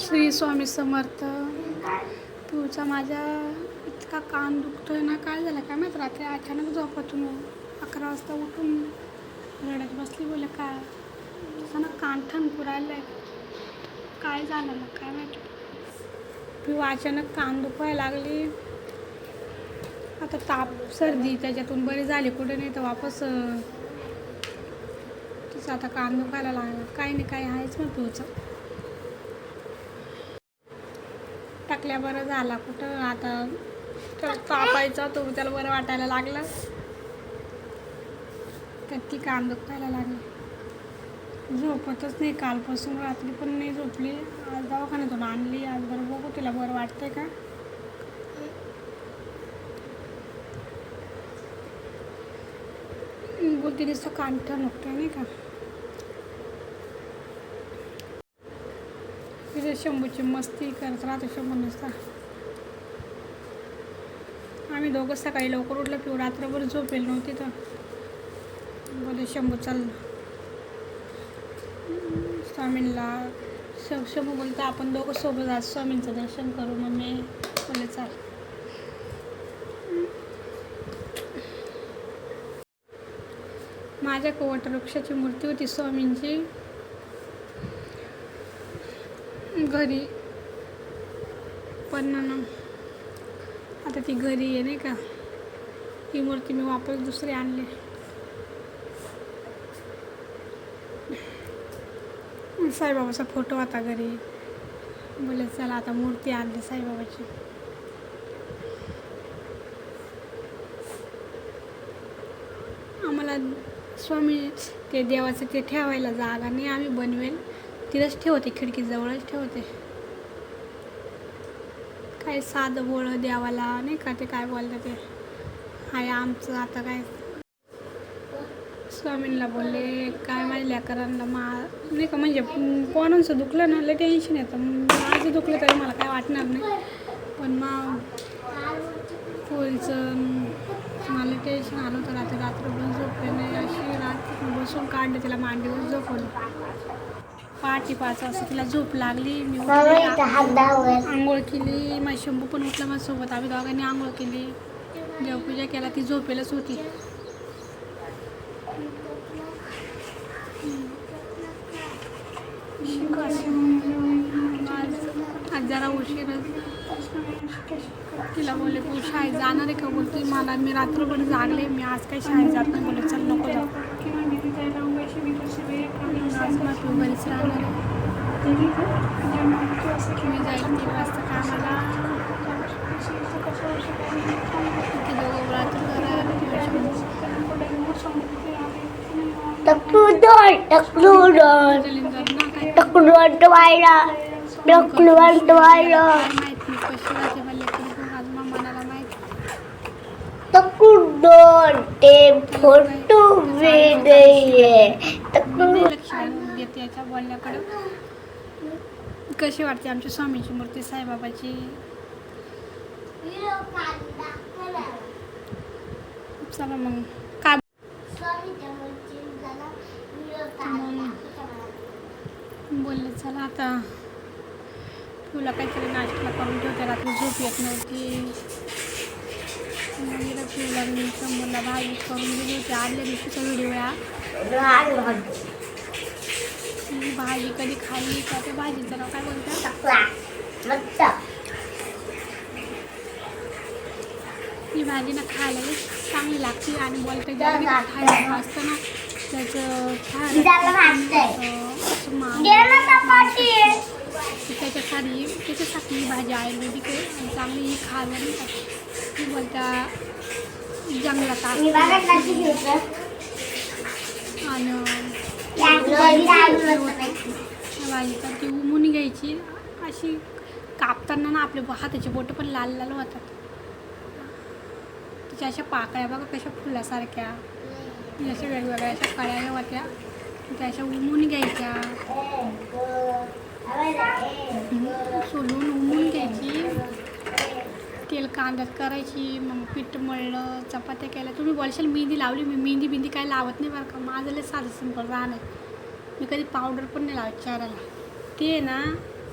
श्री स्वामी समर्थ. तुझा माझ्या इतका कान दुखतोय ना काय झालं काय माहीत रात्री अचानक झोपातून अकरा वाजता उठून रडत बसली बोले काय? तसं ना कान ठणकू राहिलं काय झालं मग काय माहिती. पिऊ अचानक कान दुखायला लागली. आता ताप सर्दी त्याच्यातून बरी झाली कुठे नाही तर वापस तिचं आता कान दुखायला लागलं. काही नाही काही आहेच मग पिऊचं टाकल्या बरं झाला. कुठं आता तर कापायचा तो त्याला बरं वाटायला लागलं. तर ती कान दुखायला लागली. झोपतच नाही कालपासून रात्री पण नाही झोपली. आज दवाखान्यातून आणली. आज बरं बघू तिला बरं वाटतंय का? बोलते कान कांठ नुकतं नाही का? शंभूची मस्ती करत राहतो शंभू नुसता. आम्ही दोघं सकाळी लवकर उठलं पिऊ रात्रभर झोपेल नव्हती तर. बोले शंभू चल स्वामींना श शंभू बोलतो आपण दोघं सोबत आज स्वामींचं दर्शन करू मम्मी. बोले चाल. माझ्या वटवृक्षाची मूर्ती होती स्वामींची. घरी. पण ना आता ती घरी आहे नाही का? ही मूर्ती मी वापस दुसरी आणली. साईबाबाचा फोटो आता घरी. बोले चला आता मूर्ती आणली साईबाबाची. आम्हाला स्वामी ते देवाचं ते ठेवायला जागा नाही आम्ही बनवेल. तिथंच ठेवते खिडकीजवळच ठेवते. काय साधं बोळं द्यावाला नाही का ते काय बोलतं ते? हाय आमचं आता काय? स्वामींना बोलले काय माझ्या लेकरांना मा नाही का म्हणजे कोणाचं दुखलं ना लय टेन्शन येतं. माझं दुखलं तरी मला काय वाटणार नाही. पण मग पोरीचं मला टेन्शन आलं होतं रात्री रात्रभर झोपले नाही. अशी रात्री बसून काढलं तिला मांडीवर झोपवलं. पहाटे पाच वाजता तिला झोप लागली मी आंघोळ केली माझी शंभू पण उठला माझ्यासोबत. आम्ही दोघांनी आंघोळ केली. देवपूजा केला ती झोपेलच होती. आज आज जरा उशीर तिला बोलले तू शाळेत जाणार आहे का बोलते मला मी रात्रभर जागले मी आज काही शाळेत जात नाही बोलले चल नको जाऊ आज तू घरीच राहणार आहे मी जाईल तीन वाजता कामाला ते दोघं रात्र ते फोटो वेगळे बोलण्याकडं कशी वाटते आमची स्वामीची मूर्ती साईबाबाची चला मग काय बोलले चला आता तुला काहीतरी नाश्ता करून ठेवते रात्री झोप येत नव्हती. पिऊला मी समोरला भाजी करून दिली होती. आदल्या दिवशीचा व्हिडिओ ही भाजी कधी खाल्ली? का त्या भाजीचं नाव काय बोलतात ही भाजी ना खायला चांगली लागते आणि बोलते खायला असतं ना. त्याचं खायला मान त्याच्यासाठी ही भाजी आयुर्वेदिक आहे चांगली ही का ती बोलत्या जंगलात आणि ती उमून घ्यायची. अशी कापताना ना आपले हाताचे बोटं पण लाल लाल होतात. तिच्या अशा पाकळ्या बघा कशा फुलासारख्या. अशा वेगवेगळ्या अशा कळ्या होत्या. त्या अशा उमून घ्यायच्या. सोलून उमून घ्यायची. तेल कांद्यात करायची मग पीठ मळलं चपात्या केल्या. तुम्ही बोलशाल मेहंदी लावली मी मेहंदी बिंदी काय लावत नाही बरं का. माझं लय साधं सिंपल राहणं मी कधी पावडर पण नाही लावत चेहऱ्याला ते ना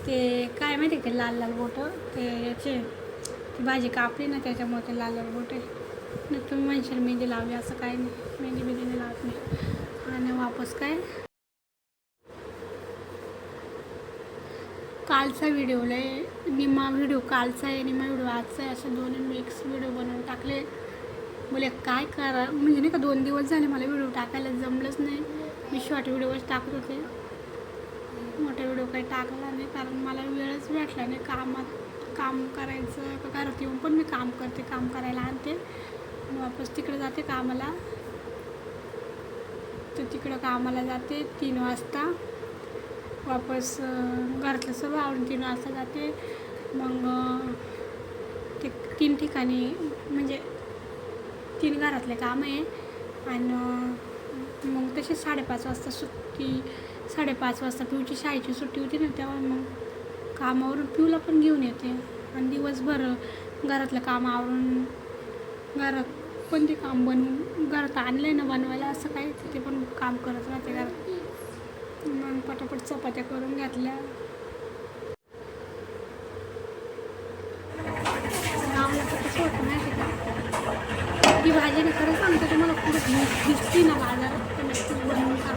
ते काय माहिती आहे का ते लाल लाल बोटं? ते याचे ती भाजी कापली ना त्याच्यामुळे ते लाल लाल बोट आहे. नाही तुम्ही म्हणशाल मेहंदी लावली असं काय नाही. मेहंदी बिंदी नाही लावत नाही आणि वापस काय? कालचा व्हिडिओ लय निम्मा व्हिडिओ कालचा आहे निम्मा व्हिडिओ आजचा आहे असे दोन्ही मिक्स व्हिडिओ बनवून टाकले. बोले काय करा? म्हणजे नाही का दोन दिवस झाले मला व्हिडिओ टाकायला जमलंच नाही. मी शॉर्ट व्हिडिओच टाकत होते. मोठा व्हिडिओ काही टाकला नाही कारण मला वेळच भेटला नाही. कामात काम करायचं का घरात येऊन पण मी काम करते काम करायला आणते. वापस तिकडे जाते कामाला. तर तिकडं कामाला जाते तीन वाजता. वापस घरातलं सर्व आवडून तीन वाजता जाते. मग ते तीन ठिकाणी म्हणजे तीन घरातले काम आहे. आणि मग तशी साडेपाच वाजता सुट्टी साडेपाच वाजता पिऊची शाळेची सुट्टी होती ना तेव्हा मग कामावरून पिऊला पण घेऊन येते. आणि दिवसभर घरातलं काम आवरून घरात पण ते काम बनवून घरात आणलं आहे ना बनवायला असं काही ते पण काम करत राहते. घरात पटापट चपात्या करून घातल्या. ही भाजी ना खरं सांगतो तुम्हाला खूप दिसते ना बाजारात तर नक्की बनवून खा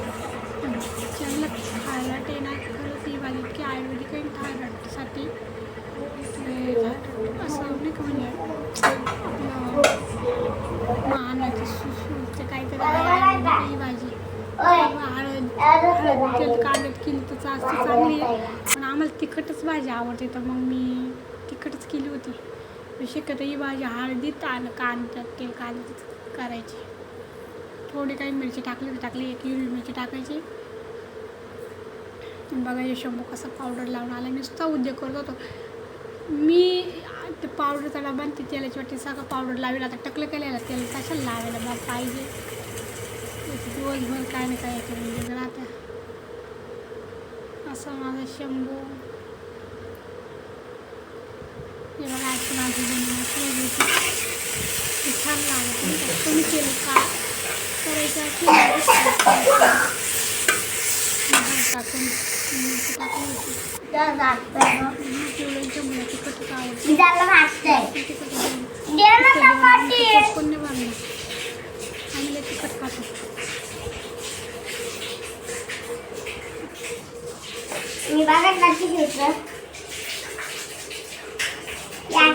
पण ज्यांना थायरॉइड खरंच ही भाजी इतकी आयुर्वेदिक आणि थायरॉइडसाठी. असं नाही का म्हणजे आपलं मानाचं सुसूचं काहीतरी आहे ही भाजी. हळद हळद तेल केली तर जास्त चांगली आहे. पण आम्हाला तिखटच भाजी आवडते तर मग मी तिखटच केली होती. शक्यतो ही भाजी हळदीत आलं कांद्यात तेल कांद्यात करायची. थोडी काही मिरची टाकली तर टाकली एक हिरवी मिरची टाकायची. बघा हे शंभू कसा पावडर लावून आला. नुसता उद्योग करत होतो. मी ते पावडरचा डबा आणि ते तेलाची वाटी सगळं पावडर लावेल. आता टकलं केलेलं तेल कशाला लावायला? बा पाहिजे. दिवसभर काय नाही काय म्हणजे राहतं असं माझा शंभू. हे बघा अशी छान लागत? तुम्ही केलं का? करायचं की टाकून होती आवडतं मी बघा कशी घेतलं या